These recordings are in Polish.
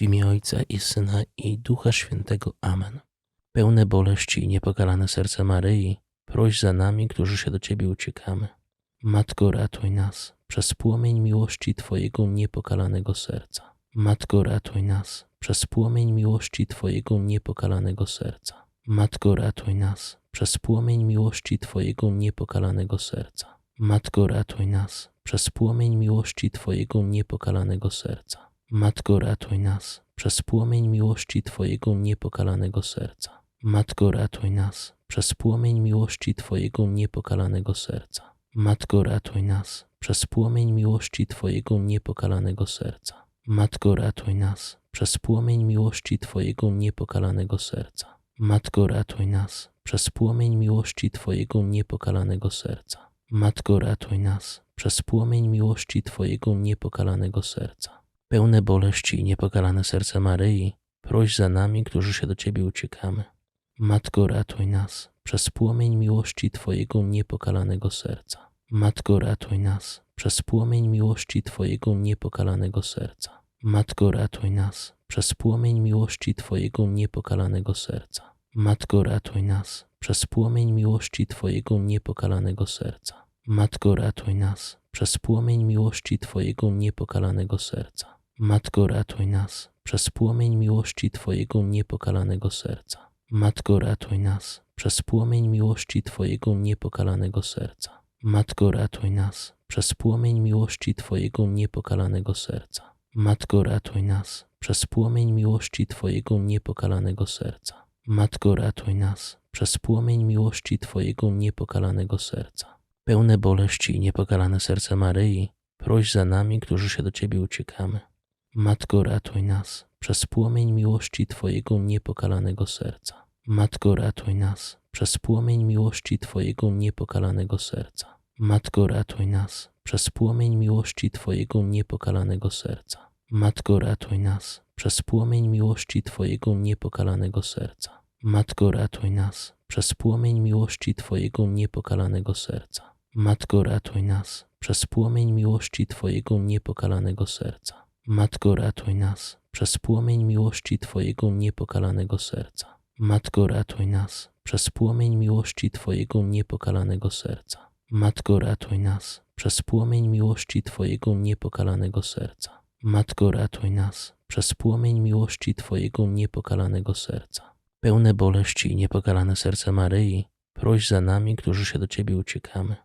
W imię Ojca i Syna i Ducha Świętego. Amen. Pełne boleści i niepokalane serce Maryi, proś za nami, którzy się do Ciebie uciekamy. Matko, ratuj nas przez płomień miłości Twojego niepokalanego serca. Matko, ratuj nas przez płomień miłości Twojego niepokalanego serca. Matko, ratuj nas przez płomień miłości Twojego niepokalanego serca. Matko, ratuj nas przez płomień miłości Twojego niepokalanego serca. Matko, ratuj nas przez płomień miłości Twojego niepokalanego serca. Matko, ratuj nas przez płomień miłości Twojego niepokalanego serca. Matko, ratuj nas przez płomień miłości Twojego niepokalanego serca. Matko, ratuj nas przez płomień miłości Twojego niepokalanego serca. Matko, ratuj nas przez płomień miłości Twojego niepokalanego serca. Matko, ratuj nas przez płomień miłości Twojego niepokalanego serca. Pełne boleści i niepokalane serce Maryi, proś za nami, którzy się do Ciebie uciekamy. Matko, ratuj nas przez płomień miłości Twojego niepokalanego serca. Matko, ratuj nas przez płomień miłości Twojego niepokalanego serca. Matko, ratuj nas przez płomień miłości Twojego niepokalanego serca. Matko, ratuj nas przez płomień miłości Twojego niepokalanego serca. Matko, ratuj nas przez płomień miłości Twojego niepokalanego serca. Matko, ratuj nas przez płomień miłości Twojego niepokalanego serca. Matko, ratuj nas przez płomień miłości Twojego niepokalanego serca. Matko, ratuj nas przez płomień miłości Twojego niepokalanego serca. Matko, ratuj nas przez płomień miłości Twojego niepokalanego serca. Matko, ratuj nas przez płomień miłości Twojego niepokalanego serca. Pełne boleści i niepokalane serce Maryi, proś za nami, którzy się do Ciebie uciekamy. Matko, ratuj nas przez płomień miłości Twojego niepokalanego serca. Matko, ratuj nas przez płomień miłości Twojego niepokalanego serca. Matko, ratuj nas przez płomień miłości Twojego niepokalanego serca. Matko, ratuj nas przez płomień miłości Twojego niepokalanego serca. Matko, ratuj nas przez płomień miłości Twojego niepokalanego serca. Matko, ratuj nas przez płomień miłości Twojego niepokalanego serca. Matko, ratuj nas przez płomień miłości Twojego niepokalanego serca. Matko, ratuj nas przez płomień miłości Twojego niepokalanego serca. Matko, ratuj nas przez płomień miłości Twojego niepokalanego serca. Matko, ratuj nas przez płomień miłości Twojego niepokalanego serca. Pełne boleści i niepokalane serce Maryi, proś za nami, którzy się do Ciebie uciekamy.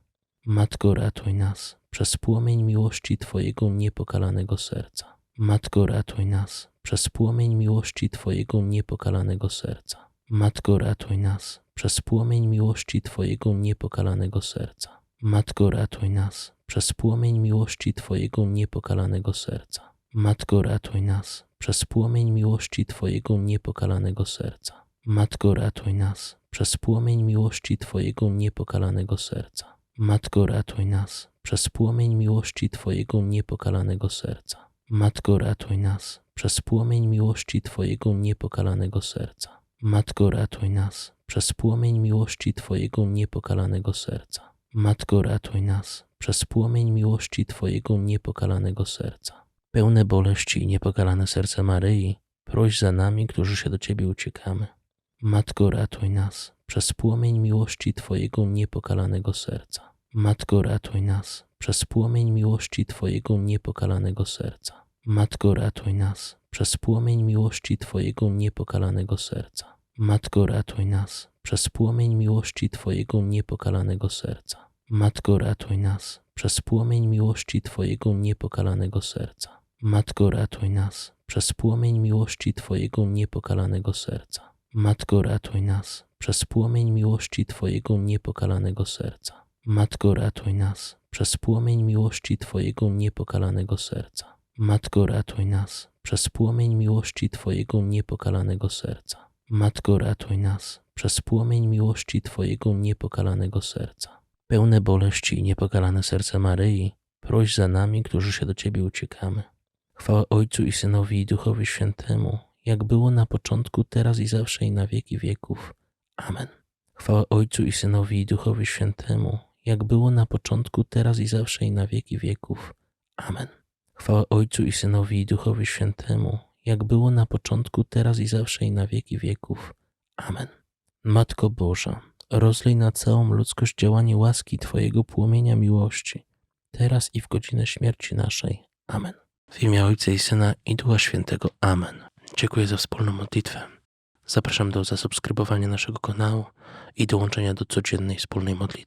Matko, ratuj nas przez płomień miłości Twojego niepokalanego serca. Matko, ratuj nas przez płomień miłości Twojego niepokalanego serca. Matko, ratuj nas przez płomień miłości Twojego niepokalanego serca. Matko, ratuj nas przez płomień miłości Twojego niepokalanego serca. Matko, ratuj nas przez płomień miłości Twojego niepokalanego serca. Matko, ratuj nas przez płomień miłości Twojego niepokalanego serca. Matko, ratuj nas przez płomień miłości Twojego niepokalanego serca. Matko, ratuj nas przez płomień miłości Twojego niepokalanego serca. Matko, ratuj nas przez płomień miłości Twojego niepokalanego serca. Matko, ratuj nas przez płomień miłości Twojego niepokalanego serca. Pełne boleści i niepokalane serce Maryi, proś za nami, którzy się do Ciebie uciekamy. Matko, ratuj nas przez płomień miłości Twojego niepokalanego serca. Matko, ratuj nas przez płomień miłości Twojego niepokalanego serca. Matko, ratuj nas przez płomień miłości Twojego niepokalanego serca. Matko, ratuj nas przez płomień miłości Twojego niepokalanego serca. Matko, ratuj nas przez płomień miłości Twojego niepokalanego serca. Matko, ratuj nas przez płomień miłości Twojego niepokalanego serca. Matko, ratuj nas przez płomień miłości Twojego niepokalanego serca. Matko, ratuj nas przez płomień miłości Twojego niepokalanego serca. Matko, ratuj nas przez płomień miłości Twojego niepokalanego serca. Matko, ratuj nas przez płomień miłości Twojego niepokalanego serca. Pełne boleści i niepokalane serce Maryi, proś za nami, którzy się do Ciebie uciekamy. Chwała Ojcu i Synowi i Duchowi Świętemu, jak było na początku, teraz i zawsze i na wieki wieków. Amen. Chwała Ojcu i Synowi i Duchowi Świętemu, jak było na początku, teraz i zawsze i na wieki wieków. Amen. Chwała Ojcu i Synowi i Duchowi Świętemu, jak było na początku, teraz i zawsze i na wieki wieków. Amen. Matko Boża, rozlej na całą ludzkość działanie łaski Twojego płomienia miłości, teraz i w godzinę śmierci naszej. Amen. W imię Ojca i Syna i Ducha Świętego. Amen. Dziękuję za wspólną modlitwę. Zapraszam do zasubskrybowania naszego kanału i dołączenia do codziennej wspólnej modlitwy.